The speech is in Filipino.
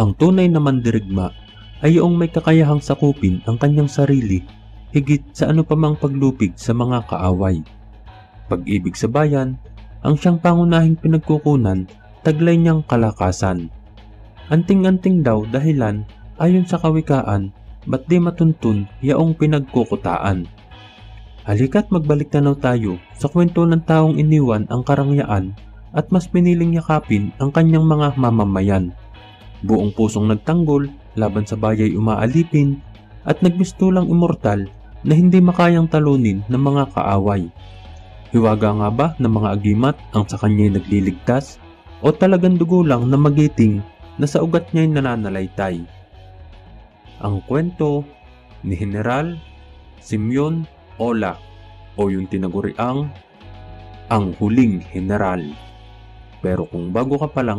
Ang tunay na mandirigma ay yung may kakayahang sakupin ang kanyang sarili higit sa ano pa mang paglupig sa mga kaaway. Pag-ibig sa bayan, ang siyang pangunahing pinagkukunan, taglay niyang kalakasan. Anting-anting daw dahilan ayon sa kawikaan, ba't di matuntun yaong pinagkukutaan. Halika't magbalik tanaw tayo sa kwento ng taong iniwan ang karangyaan at mas piniling yakapin ang kanyang mga mamamayan. Buong pusong nagtanggol laban sa bayay umaalipin at nagmistulang immortal na hindi makayang talunin ng mga kaaway. Hiwaga nga ba ng mga agimat ang sa kanya'y nagliligtas? O talagang dugo lang na magiting na sa ugat niya'y nananalaytay? Ang kwento ni General Simeon Ola o yung tinaguriang ang huling general. Pero kung bago ka pa lang